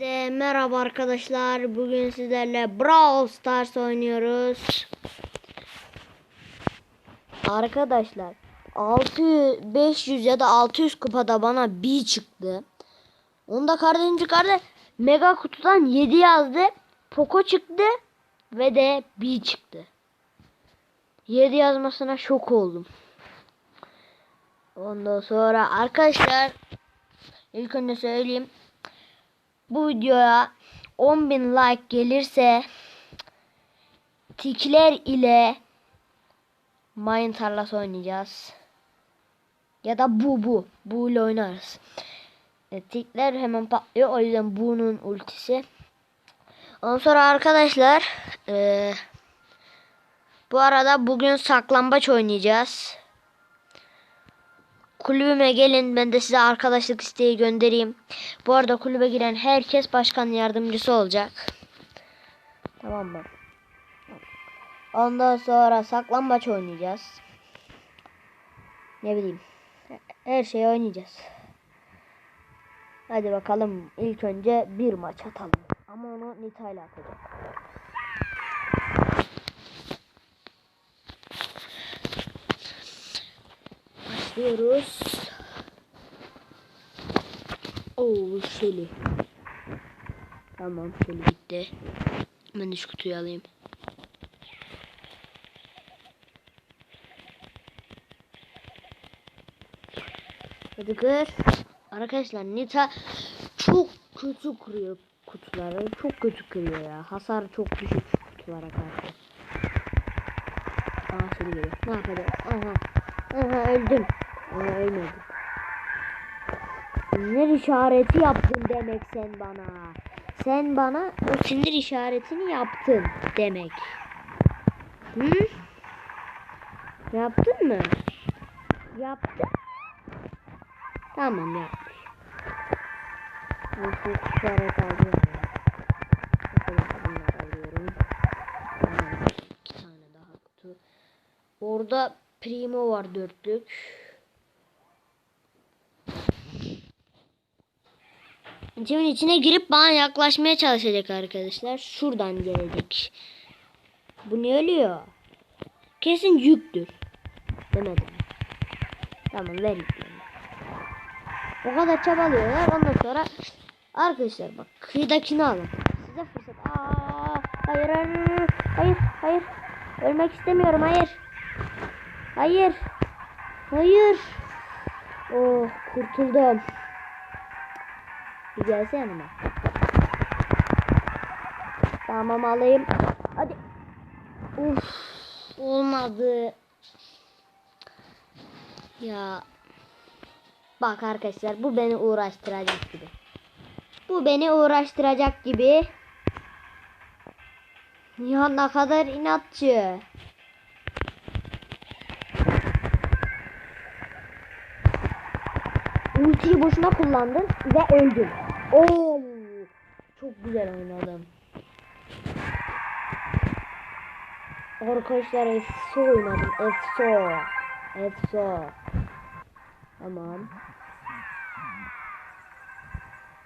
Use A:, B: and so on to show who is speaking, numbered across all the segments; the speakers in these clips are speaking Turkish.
A: De, merhaba arkadaşlar. Bugün sizlerle Brawl Stars oynuyoruz. Arkadaşlar 600, 500 ya da 600 kupada bana bir çıktı. Onda kardeşim çıkardı. Mega kutudan 7 yazdı. Poco çıktı ve de bir çıktı. 7 yazmasına şok oldum. Ondan sonra arkadaşlar ilk önce söyleyeyim. Bu videoya 10.000 like gelirse tikler ile mayın tarlası oynayacağız. Ya da bu bu. Bu ile oynarız. E, tikler hemen patlıyor. O yüzden bunun ultisi. Ondan sonra arkadaşlar e, bu arada bugün saklambaç oynayacağız. Kulübüme gelin ben de size arkadaşlık isteği göndereyim. Bu arada kulübe giren herkes başkan yardımcısı olacak. Tamam mı? Ondan sonra saklambaç oynayacağız. Ne bileyim. Her şeyi oynayacağız. Hadi bakalım ilk önce bir maç atalım. Ama onu Nita ile atacak. Başlıyoruz. Oo Shelly. Tamam Shelly bitti. Ben de şu kutuyu alayım. Hadi kır. Arkadaşlar Nita çok kötü kırıyor kutuları. Çok kötü kırıyor ya. Hasar çok düşük kutulara karşı. Aa Shelly geliyor. Ne yapacağız? Aha. Aha öldüm. Aha ölmedim. Sinir işareti yaptın demek sen bana. Sen bana o sinir işaretini yaptın demek. Hı? Yaptın mı? Yaptın. Tamam yapmış. Bu işaret alıyorum. Orada Primo var dörtlük. Şimdi içine girip bana yaklaşmaya çalışacak arkadaşlar. Şuradan gelecek. Bu ne ölüyor? Kesin yüktür. Demedim. Tamam ver yüklerini. O kadar çabalıyorlar. Ondan sonra arkadaşlar bak kıyıdakini alın. Size fırsat. Aa, hayır hayır hayır hayır. Ölmek istemiyorum hayır. Hayır. Hayır. Oh kurtuldum. Bir gelse yanıma. Tamam alayım. Hadi. Uf, olmadı. Ya. Bak arkadaşlar bu beni uğraştıracak gibi. Bu beni uğraştıracak gibi. Ya ne kadar inatçı. Ultiyi boşuna kullandın ve öldün. Oo, çok güzel oynadım. Arkadaşlar efso oynadım. Efso. Efso. Tamam.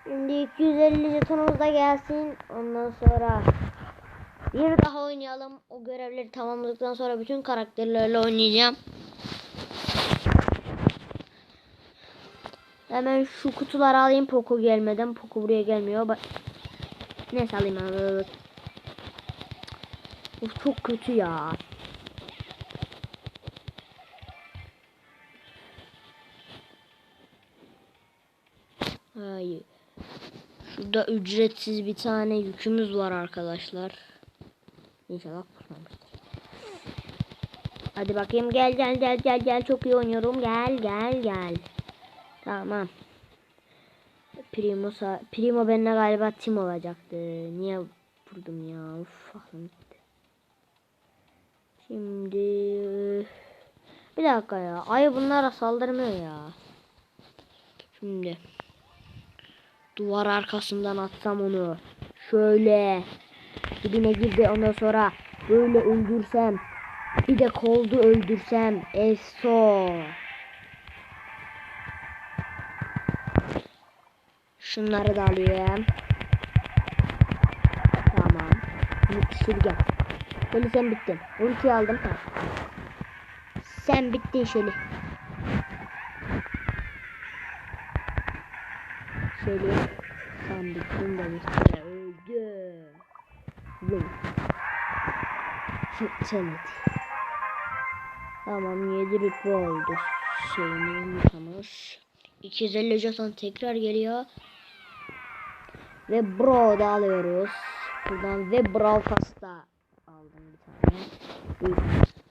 A: Şimdi 250 jetonumuz da gelsin. Ondan sonra bir daha oynayalım. O görevleri tamamladıktan sonra bütün karakterlerle oynayacağım. Hemen şu kutuları alayım Poco gelmeden. Poco buraya gelmiyor. Bak. Neyse alayım abi. Of çok kötü ya. Hayır. Şurada ücretsiz bir tane yükümüz var arkadaşlar. İnşallah kusmamıştır. Hadi bakayım gel gel gel gel gel çok iyi oynuyorum. Gel gel gel. Tamam. Primo, Primo benimle galiba tim olacaktı. Niye vurdum ya? Uf, gitti. Şimdi bir dakika ya. Ay bunlara saldırmıyor ya. Şimdi duvar arkasından atsam onu. Şöyle dibine girdi ondan sonra böyle öldürsem bir de koldu öldürsem eso. Şunları da alıyorum. Şimdi gel. Şöyle sen bittin. Ultiyi aldım tamam. Sen bittin şöyle. Şöyle sen bittin demiştim. Öldü. Sen hadi. Tamam 7 rütbe oldu. Şeyini yıkamış. 250 jeton tekrar geliyor. Ve bro da alıyoruz. Buradan ve brawl pasta aldım bir tane.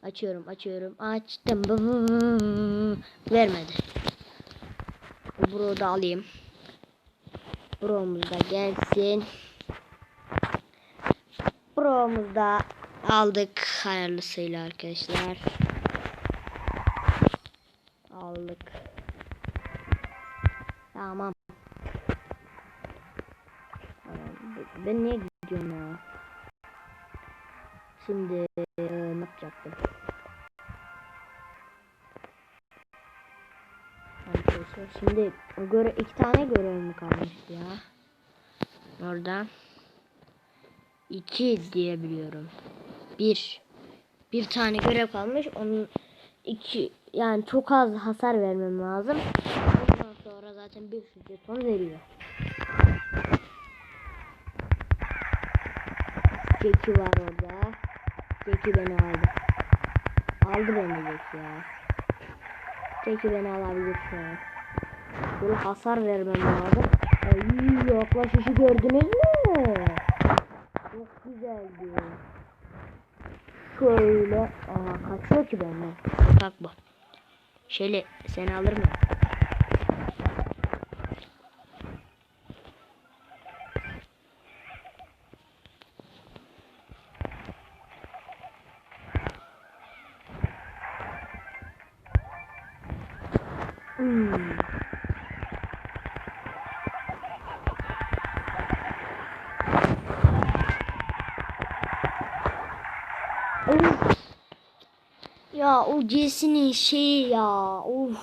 A: Açıyorum açıyorum. Açtım. Vermedi. Bro da alayım. Bro'muz da gelsin. Bro'muz da aldık hayırlısıyla arkadaşlar. Aldık. Tamam. Ben niye gidiyorum ya? Şimdi eee, ne yapacaktım? Arkadaşlar şimdi göre iki tane görev mi kalmıştı ya? Orada iki diyebiliyorum. Bir. Bir tane görev kalmış. Onun iki yani çok az hasar vermem lazım. Ondan sonra zaten bir sürü jeton veriyor. Jackie var orada. Jackie beni aldı. Aldı beni Jackie ya. Jackie beni alabilir şu an. Böyle hasar vermem lazım. Ay yaklaşışı gördünüz mü? Çok güzeldi. Şöyle. Aa kaçıyor ki benden. Bu. Şöyle seni alır mı? Hmm. Ya o Jesse'nin şeyi ya. Of.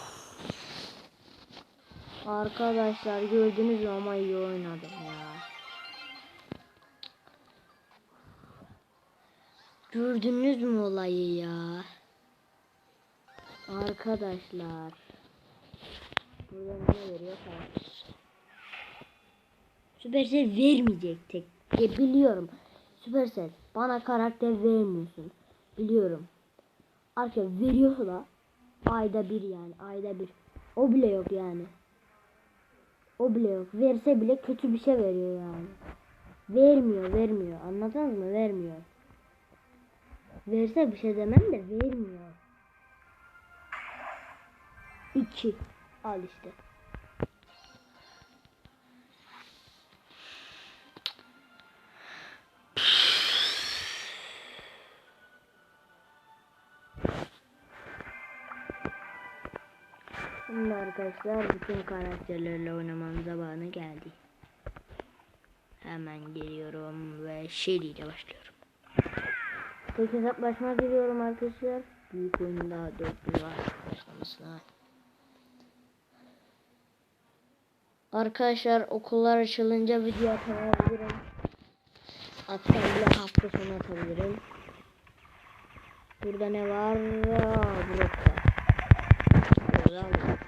A: Arkadaşlar gördünüz mü ama iyi oynadım ya. Gördünüz mü olayı ya? Arkadaşlar. Burada ne veriyor karakter? Süpersel vermeyecek tek. E, biliyorum. Süpersel bana karakter vermiyorsun. Biliyorum. Arkadaşlar veriyorsa da ayda bir yani ayda bir. O bile yok yani. O bile yok. Verse bile kötü bir şey veriyor yani. Vermiyor vermiyor. Anladınız mı? Vermiyor. Verse bir şey demem de vermiyor. 2 Al işte. Şimdi arkadaşlar bütün karakterlerle oynamam zamanı geldi. Hemen geliyorum ve Shelly ile başlıyorum. Tek hesaplaşma giriyorum arkadaşlar. Büyük oyunda 4 var başlamasına. Arkadaşlar okullar açılınca video atabilirim. Hatta bile hafta sonu atabilirim. Burada ne var? Aa, blok var. Burada var.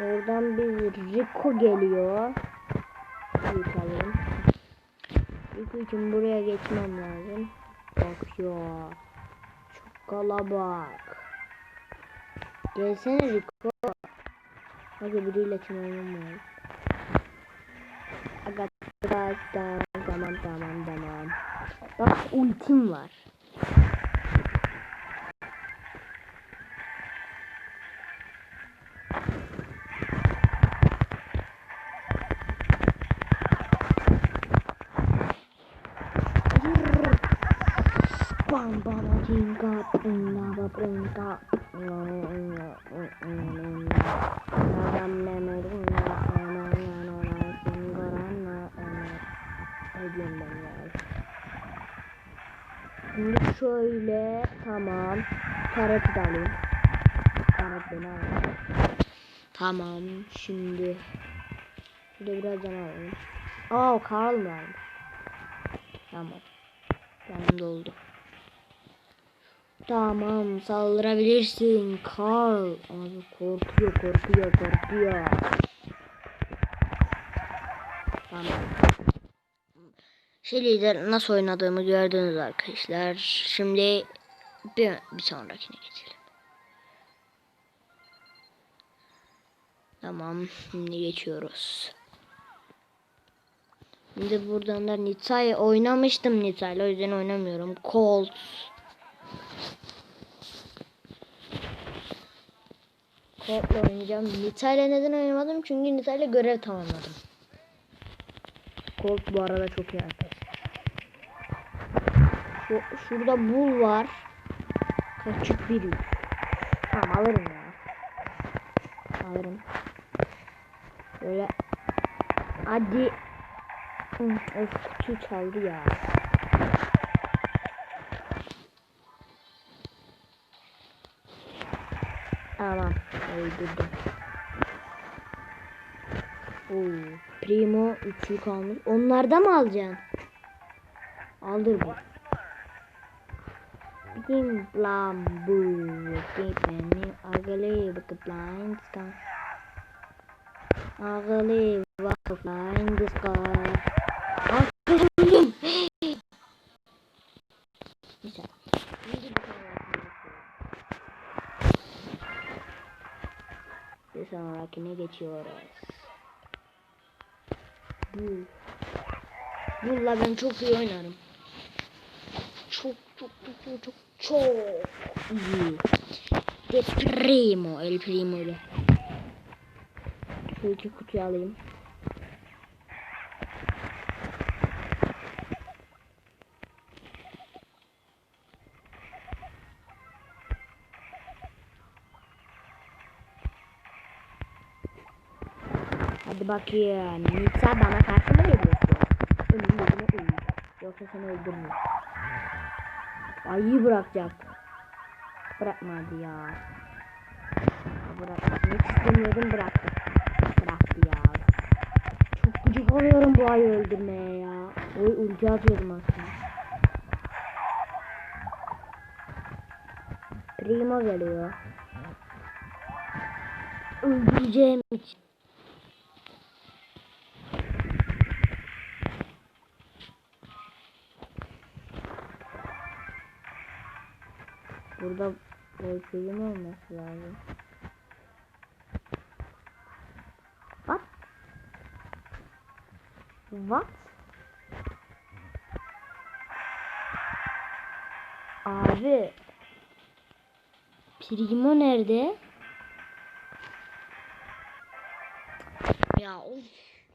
A: Oradan bir Rico geliyor. Yıkalım. Rico için buraya geçmem lazım. Bak ya. Çok kalabalık. Gelsene Rico. Hadi biriyle çınarım var. Aga tamam tamam tamam tamam. Bak ultim var. Bam bam tinga pinga ba pinga Şimdi şöyle tamam. Karate de alayım. Karate beni al. Tamam şimdi Şurada biraz can alalım. Aa Karl mı varmış? Tamam. Canım doldu. Tamam saldırabilirsin Karl. Abi korkuyor korkuyor korkuyor. Tamam. Şeyleri nasıl oynadığımı gördünüz arkadaşlar. Şimdi bir, bir sonrakine geçelim. Tamam şimdi geçiyoruz. Şimdi buradan da Nitsa'yı oynamıştım Nitsa'yla o yüzden oynamıyorum. Colt. Colt'la oynayacağım. Nitsa'yla neden oynamadım? Çünkü Nitsa'yla görev tamamladım. Colt bu arada çok iyi. Şu, şurada bul var. Kaçık bir yük. Tamam alırım ya. Alırım. Böyle. Hadi. Hı, Of kutuyu çaldı ya. Tamam. Öldürdüm. Oo, Primo üçlü kalmış. Onlarda mı alacaksın? Aldır bu. Kim blam bu. Gitmeni agale bakıp blind sky. Agale bakıp blind sky. Arkadaşım. Güzel. Bir sonrakine geçiyoruz. Bu. Bununla ben çok iyi oynarım. Çok çok çok çok çok çok iyi. De Primo, El Primo ile. Şu iki kutuyu alayım. Hadi bakayım. Nisa bana karşı mı geliyorsun? Ölüm gözüme uyuyor. Yoksa seni öldürmüyor. Ayı bırakacak. Bırakmadı ya. Bırakmak istemiyordum bıraktı. Bıraktı ya. Çok gıcık oluyorum bu ayı öldürmeye ya. Oy ulti atıyordum aslında. Primo geliyor. Öldüreceğim için. Burada ölçülüm olması lazım. What? What? Abi. Primo nerede? Ya of.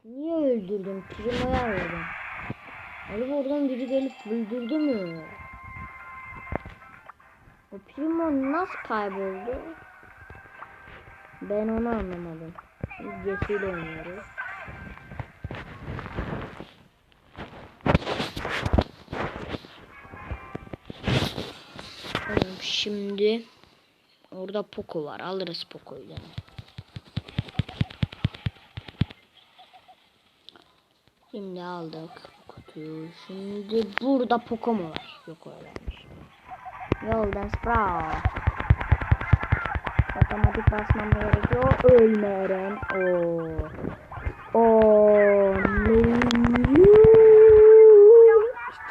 A: Niye öldürdün? Primo'yu aradım. Abi oradan biri gelip öldürdü mü? O Primo nasıl kayboldu? Ben onu anlamadım. Biz Jesse'yle oynuyoruz. Şimdi orada Poco var. Alırız Poco'yu yani. Şimdi aldık kutuyu. Şimdi burada Poco mu var? Yok öyleymiş. Yoldan Sprout. Otomatik basmam gerekiyor. Ölme Eren. Oo. Oo.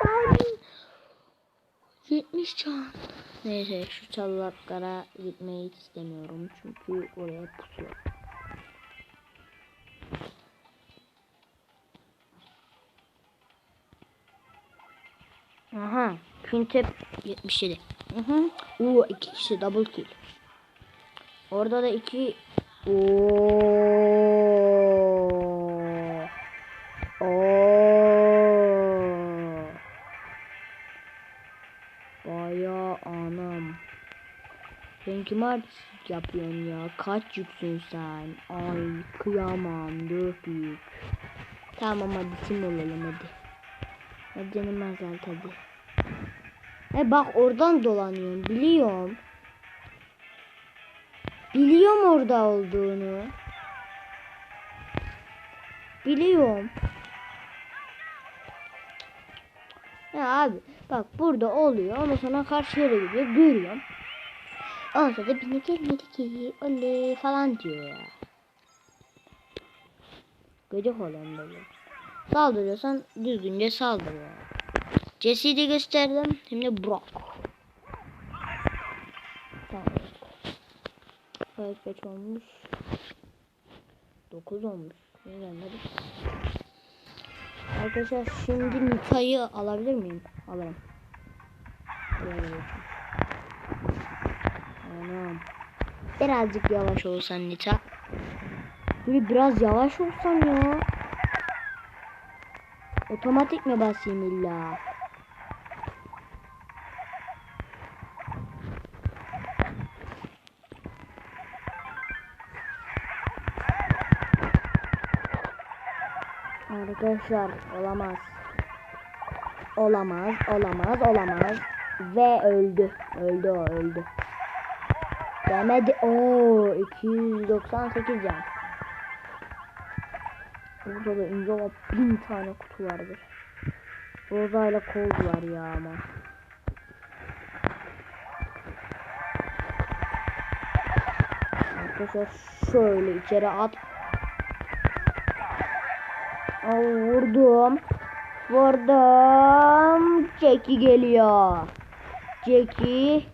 A: Can. 70 can. Neyse şu çalıklara gitmeyi istemiyorum. Çünkü oraya pusuyor. Aha. Quintep 77. Hı hı. Oo iki kişi double kill. Orada da iki Oo. Oo. Baya anam. Sen artistik yapıyorsun ya? Kaç yüksün sen? Ay kıyamam dört yük. Tamam hadi sim olalım hadi. Hadi canım azalt hadi. E bak oradan dolanıyorum biliyorum. Biliyorum orada olduğunu. Biliyorum. Ya abi bak burada oluyor. Ondan sonra karşı yere gidiyor. Görüyorum. Ondan sonra da beni gelmedi ki. Oley falan diyor ya. Gıcık olan böyle. Saldırıyorsan düzgünce saldır. Jesse'yi de gösterdim. Şimdi Brock. Tamam. Kaç kaç olmuş? 9 olmuş. Ne gelmedi? Arkadaşlar şimdi Nita'yı alabilir miyim? Alırım. Anam. Birazcık yavaş olsan Nita. Böyle biraz yavaş olsan ya. Otomatik mi basayım illa? Arkadaşlar olamaz. Olamaz, olamaz, olamaz. Ve öldü. Öldü o, öldü. Demedi. Oo, 298 can. Burada da ince olan bin tane kutu vardır. Roza ile Cold var ya ama. Arkadaşlar şöyle içeri at. Vurdum. Vurdum. Jackie geliyor. Jackie.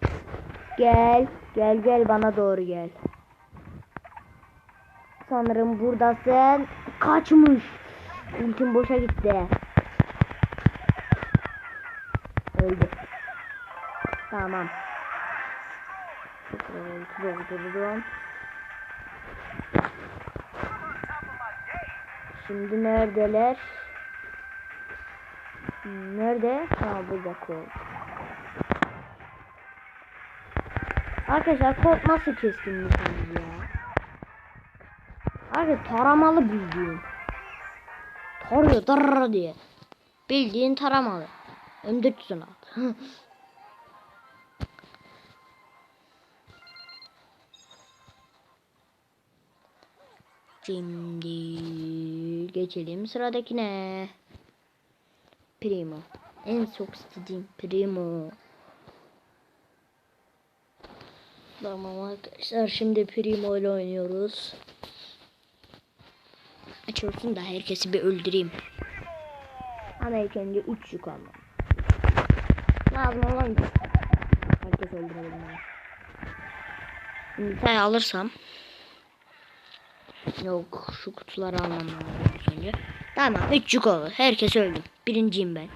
A: Gel. Gel gel bana doğru gel. Sanırım buradasın. Kaçmış. Ultim boşa gitti. Öldü. Tamam. Doldurdum. Şimdi neredeler? Nerede? Ha burada kol. Arkadaşlar kol nasıl keskinmişsiniz ya? Abi taramalı bildiğin. Tarıyor darr diye. Bildiğin taramalı. M416. Şimdi geçelim sıradakine. Primo. En çok istediğim Primo. Tamam arkadaşlar şimdi Primo ile oynuyoruz. Açılsın da herkesi bir öldüreyim. Ama ilk önce 3 yük almam. Lazım olan. Herkes. Şimdi say alırsam. Yok şu kutuları almam lazım önce. Tamam 3 yük. Herkes öldü. Birinciyim ben.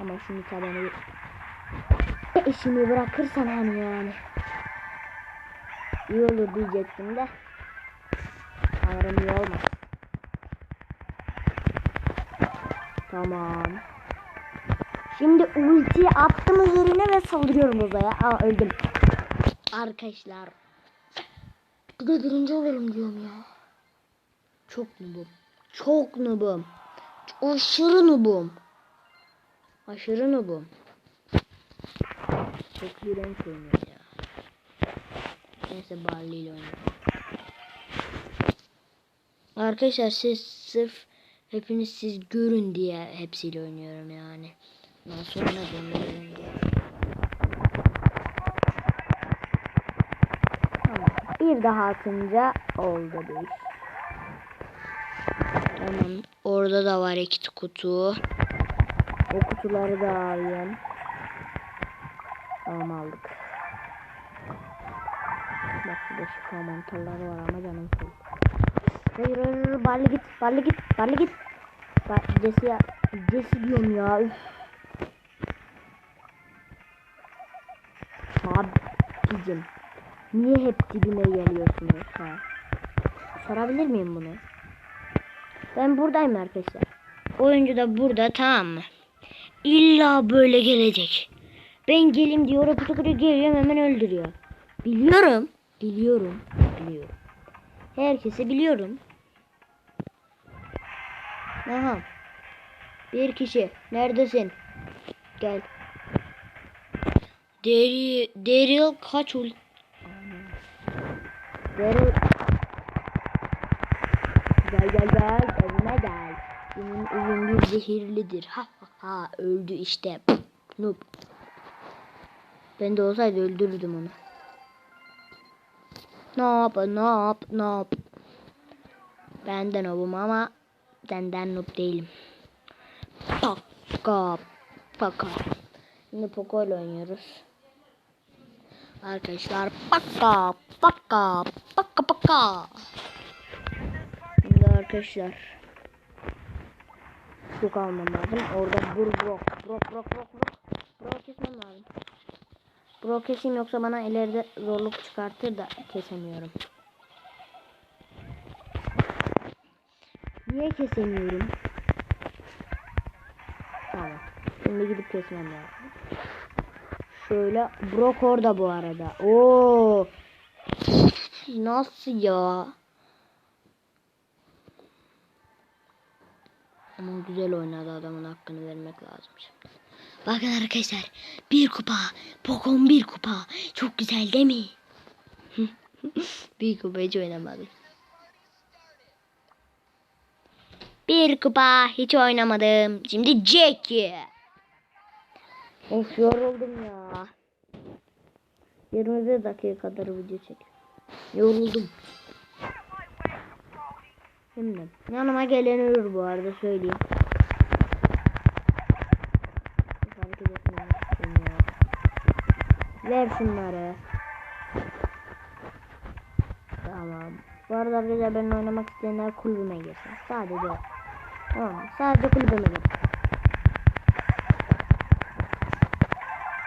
A: Ama şimdi tabanı işimi bırakırsan hani yani. İyi olur diyecektim de. Sanırım iyi olmaz. Tamam. Şimdi ultiyi attım üzerine ve saldırıyorum uzaya. Aa öldüm. Arkadaşlar. Bir de birinci olurum diyorum ya. Çok noobum. Çok noobum. Aşırı noobum. Aşırı noobum. Çok iğrenç oynuyor ya. Neyse Barley ile oynuyorum. Arkadaşlar siz sırf hepiniz siz görün diye hepsiyle oynuyorum yani. Nasıl oynadığımı görün diye. Bir daha atınca oldu bu iş. Tamam. Orada da var iki kutu. O kutuları da alayım. Tamam aldık. Bak burada şifa mantarları var ama canım full. Hayır hayır hayır git barlı git barlı git. Ba Jesse ya Jesse diyorum ya üf. Abicim niye hep dibime geliyorsunuz ha? Sorabilir miyim bunu? Ben buradayım arkadaşlar. Oyuncu da burada tamam mı? İlla böyle gelecek. Ben gelim diyor, o kutu geliyorum hemen öldürüyor. Biliyorum. Biliyorum. Biliyorum. Herkese biliyorum. Aha. Bir kişi. Neredesin? Gel. Daryl, Daryl kaç ul... Daryl... Gel gel gel evime gel. Senin evin bir zehirlidir. Ha ha ha öldü işte. Noob. Ben de olsaydı öldürürdüm onu. Noob noob noob. Ben de noobum ama senden noob değilim. Paka paka. Şimdi Poco oynuyoruz. Arkadaşlar paka paka paka paka. Arkadaşlar. Çok almam lazım. Orada bur brok brok brok brok brok. Brok kesmem lazım. Brok keseyim yoksa bana ileride zorluk çıkartır da kesemiyorum. Niye kesemiyorum? Tamam. Şimdi gidip kesmem lazım. Şöyle Brok orada bu arada. Oo. Nasıl ya? Ama güzel oynadı adamın hakkını vermek lazım şimdi. Bakın arkadaşlar bir kupa. Pokon bir kupa. Çok güzel değil mi? bir kupa hiç oynamadım. Bir kupa hiç oynamadım. Şimdi Jackie. Of yoruldum ya. 21 dakika kadar video çek. Yoruldum. Şimdi yanıma gelen ölür bu arada söyleyeyim. Ver şunları. Tamam. Bu arada arkadaşlar benimle oynamak isteyenler kulübüme girsin. Sadece. Tamam. Sadece kulübüme girsin.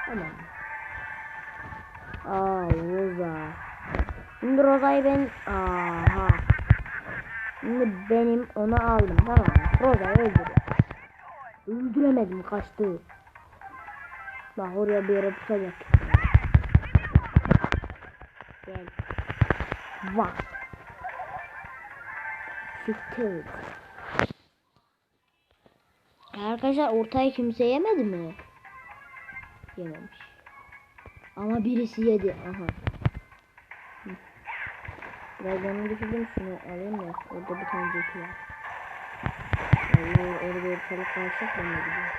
A: Tamam. Aa Roza. Şimdi Roza'yı ben... Aha. Şimdi benim onu aldım tamam mı? Roza'yı öldürdüm. Öldüremedim kaçtı. Bak oraya bir yere pusacak. Gel. Bak. Siktir. Arkadaşlar ortayı kimse yemedi mi? Yememiş. Ama birisi yedi. Aha. Canımı düşürdüm şunu alayım da orada bir tane ceki var. Allah orada ortalık kalacak ben de gidiyorum.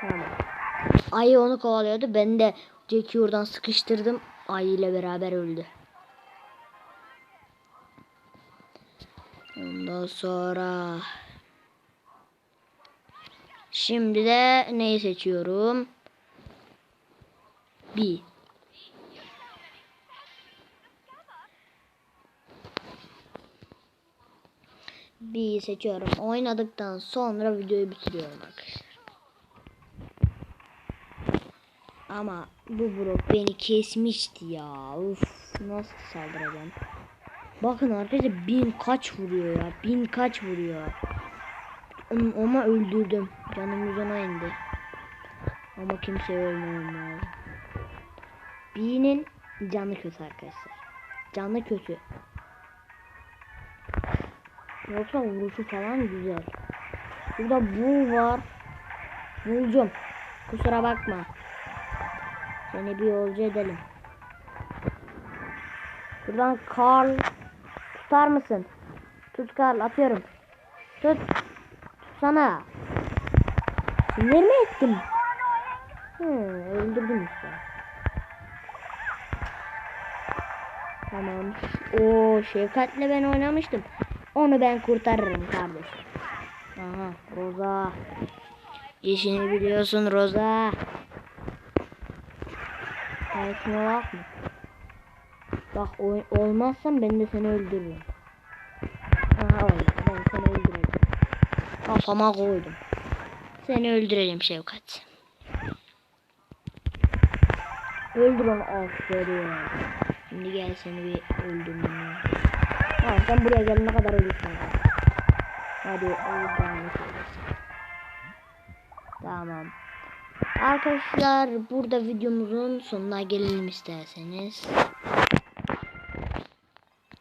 A: Tamam. Ayı onu kovalıyordu. Ben de Jack'i oradan sıkıştırdım. Ayı ile beraber öldü. Ondan sonra Şimdi de neyi seçiyorum? Bir. Bir seçiyorum. Oynadıktan sonra videoyu bitiriyorum arkadaşlar. Ama bu Brock beni kesmişti ya. Uf nasıl saldıracağım? Bakın arkadaşlar bin kaç vuruyor ya. Bin kaç vuruyor. Ama öldürdüm. Canım yüzüne indi. Ama kimseye ölmemem lazım. B'nin canı kötü arkadaşlar. Canı kötü. Yoksa vuruşu falan güzel. Burada bu var. Bulcum. Kusura bakma. Seni bir yolcu edelim. Buradan Karl tutar mısın? Tut Karl atıyorum. Tut. Tutsana. Sinir mi ettim? Hı, öldürdüm işte. Tamam. O Şefkat'le ben oynamıştım. Onu ben kurtarırım kardeşim. Aha Roza. İşini biliyorsun Roza. Sakin olak mı? Bak olmazsan ben de seni öldürürüm. Aha oldu. Ben seni öldüreceğim. Kafama koydum. Seni öldürelim Şevkat. Öldür onu aferin. Şimdi gel seni bir öldürmem lazım. Ha, sen buraya gelene kadar ölürsün. Hadi yapıyorsun. Tamam. Arkadaşlar burada videomuzun sonuna gelelim isterseniz.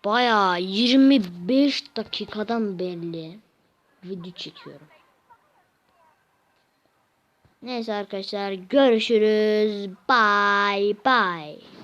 A: Bayağı 25 dakikadan belli video çekiyorum. Neyse arkadaşlar görüşürüz. Bye bye.